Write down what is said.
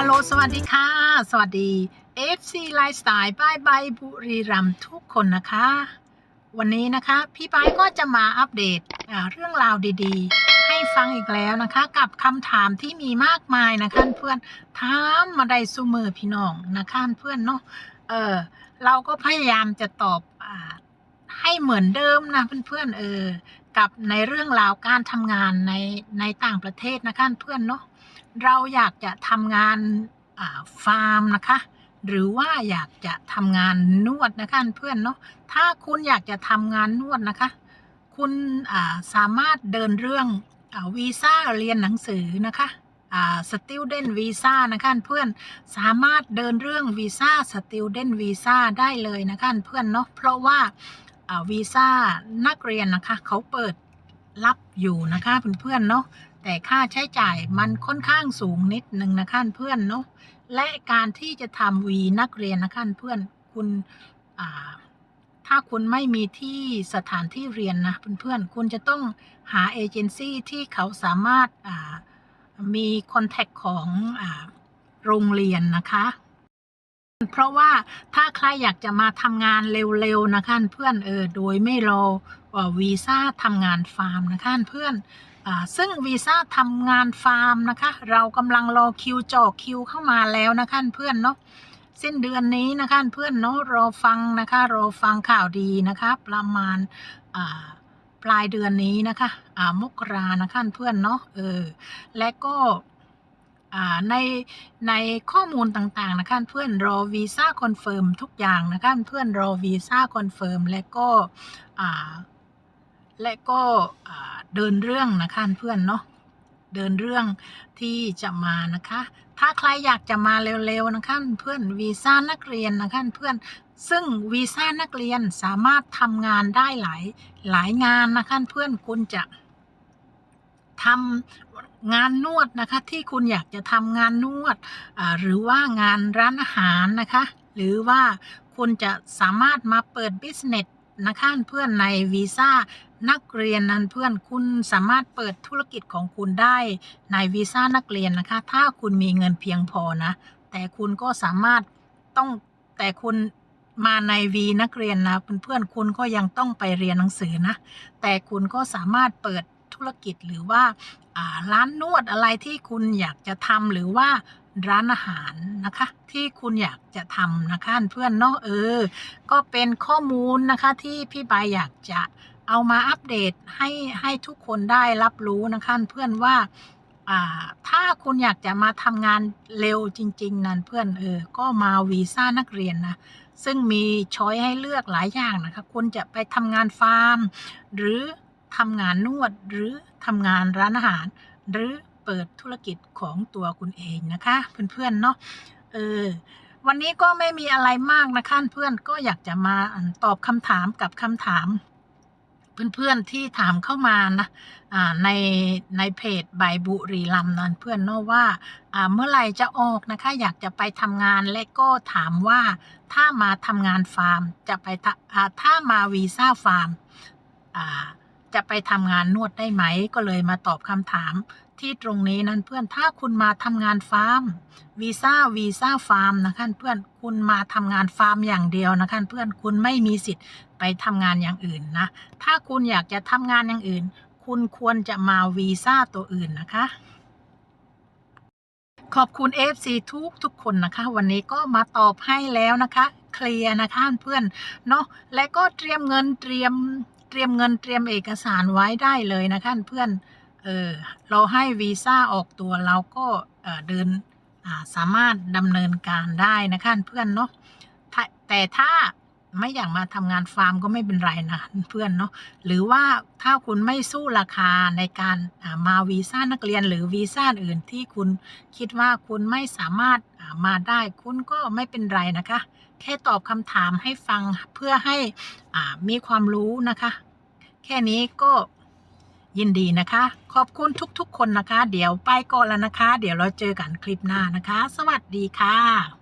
ฮัลโหล สวัสดีค่ะ สวัสดี FC Lifestyle บายบายบุรีรัมย์ทุกคนนะคะ วันนี้นะคะ พี่ปายก็จะมาอัปเดตเรื่องราวดีๆ ให้ฟังอีกแล้วนะคะ กับคำถามที่มีมากมายนะคะเพื่อนถามมาได้สุมือพี่น้องนะคะเพื่อนเนาะเออเราก็พยายามจะตอบอให้เหมือนเดิมนะเพื่อนๆเออกับในเรื่องราวการทำงานในในต่างประเทศนะคะเพื่อนเนาะ เราอยากจะทำงานฟาร์มนะคะ หรือว่าอยากจะทำงานนวดนะคะเพื่อนเนาะถ้าคุณอยากจะทำงานนวดนะคะ คุณาสามารถเดินเรื่องอวีซ่าเรียนหนังสือนะคะอ่า student visa นะคะเพื่อนสามารถเดินเรื่องวีซ่า student visa ได้เลยนะคะเพื่อนเนาะเพราะว่าอ่าวีซ่านักเรียนนะคะ เขาเปิดรับอยู่นะคะเพื่อนๆเนาะ แต่ค่าใช้จ่ายมันค่อนข้างสูงนิดหนึ่งนะคะเพื่อนเนาะและการที่จะทำวีนักเรียนนะคะเพื่อนคุณถ้าคุณไม่มีที่สถานที่เรียนนะเพื่อนๆคุณจะต้องหาเอเจนซี่ที่เขาสามารถามีคอนแทคของอโรงเรียนนะคะเพราะว่าถ้าใครอยากจะมาทำงานเร็วๆนะคะเพื่อนเออโดยไม่รออวีซ่าทำงานฟาร์มนะคะเพื่อน ซึ่งวีซ่าทำงานฟาร์มนะคะ เรากำลังรอคิวจ่อคิวเข้ามาแล้วนะคะเพื่อนเนาะสิ้นเดือนนี้นะคะเพื่อนเนาะรอฟังนะคะรอฟังข่าวดีนะคะประมาณปลายเดือนนี้นะคะมกรานะคะเพื่อนเนาะเออและก็ในในข้อมูลต่างๆนะคะเพื่อนรอวีซ่าคอนเฟิร์มทุกอย่างนะคะเพื่อนรอวีซ่าคอนเฟิร์มและก็และก็ เดินเรื่องนะคะเพื่อนเนาะเดินเรื่องที่จะมานะคะ ถ้าใครอยากจะมาเร็วๆนะคะเพื่อนวีซ่านักเรียนนะคะเพื่อนซึ่งวีซ่านักเรียนสามารถทำงานได้หลายหลายงานนะคะเพื่อนคุณจะทำงานนวดนะคะที่คุณอยากจะทำงานนวดหรือว่างานร้านอาหารนะคะ หรือว่าคุณจะสามารถมาเปิดบิสเนส นะคะเพื่อนในวีซ่านักเรียนนั้นเพื่อนคุณสามารถเปิดธุรกิจของคุณได้ในวีซ่านักเรียนนะคะ ถ้าคุณมีเงินเพียงพอนะ แต่คุณก็สามารถต้องแต่คุณมาในวีนักเรียนนะเพื่อนๆคุณก็ยังต้องไปเรียนหนังสือนะ แต่คุณก็สามารถเปิดธุรกิจหรือว่าอ่าร้านนวดอะไรที่คุณอยากจะทำหรือว่า ร้านอาหารนะคะ ที่คุณอยากจะทำนะคะเพื่อนเนาะเออ ก็เป็นข้อมูลนะคะที่พี่ใบยอยากจะเอามาอัปเดตให้ให้ทุกคนได้รับรู้นะคะเพื่อนว่าอ่าถ้าคุณอยากจะมาทำงานเร็วจริง ๆ นั่นเพื่อนเออ ก็มาวีซ่านักเรียนนะ ซึ่งมีช้อยให้เลือกหลายอย่างนะคะ คุณจะไปทำงานฟาร์ม หรือทำงานนวด หรือทำงานร้านอาหาร หรือ เปิดธุรกิจของตัวคุณเองนะคะ เพื่อนๆเนาะเออวันนี้ก็ไม่มีอะไรมากนะคะเพื่อนก็อยากจะมาตอบคำถามกับคำถาม เพื่อนๆที่ถามเข้ามานะในในเพจใบบุรีลำนั่นเพื่อนเนาะว่าเมื่อไหร่จะออกนะคะ อยากจะไปทำงานและก็ถามว่าถ้ามาทำงานฟาร์ม จะไปะถ้ามาวีซ่าฟาร์มจะไปทำงานนวดได้ไหม ก็เลยมาตอบคำถาม ที่ตรงนี้นั้นเพื่อนถ้าคุณมาทำงานฟาร์มวีซ่าวีซ่าฟาร์มนะคะเพื่อนคุณมาทำงานฟาร์มอย่างเดียวนะคะเพื่อนคุณไม่มีสิทธิ์ไปทำงานอย่างอื่นนะถ้าคุณอยากจะทำงานอย่างอื่น คุณควรจะมาวีซ่าตัวอื่นนะคะขอบคุณ FC ทุกทุกคนนะคะ วันนี้ก็มาตอบให้แล้วนะคะ เคลียร์นะคะเพื่อนเนาะและก็เตรียมเงินเตรียมเตรียมเงินเตรียมเอกสารไว้ได้เลยนะคะเพื่อน เออเราให้วีซ่าออกตัวเราก็เดินสามารถดำเนินการได้นะคะเพื่อนเนาะแต่ถ้าไม่อยากมาทำงานฟาร์มก็ไม่เป็นไรนะเพื่อนเนาะหรือว่าถ้าคุณไม่สู้ราคาในการมาวีซ่านักเรียนหรือวีซ่าอื่นที่คุณคิดว่าคุณไม่สามารถมาได้คุณก็ไม่เป็นไรนะคะ แค่ตอบคำถามให้ฟังเพื่อให้มีความรู้นะคะ แค่นี้ก็ ยินดีนะคะ ขอบคุณทุกๆคนนะคะ เดี๋ยวไปก่อนแล้วนะคะ เดี๋ยวเราเจอกันคลิปหน้านะคะ สวัสดีค่ะ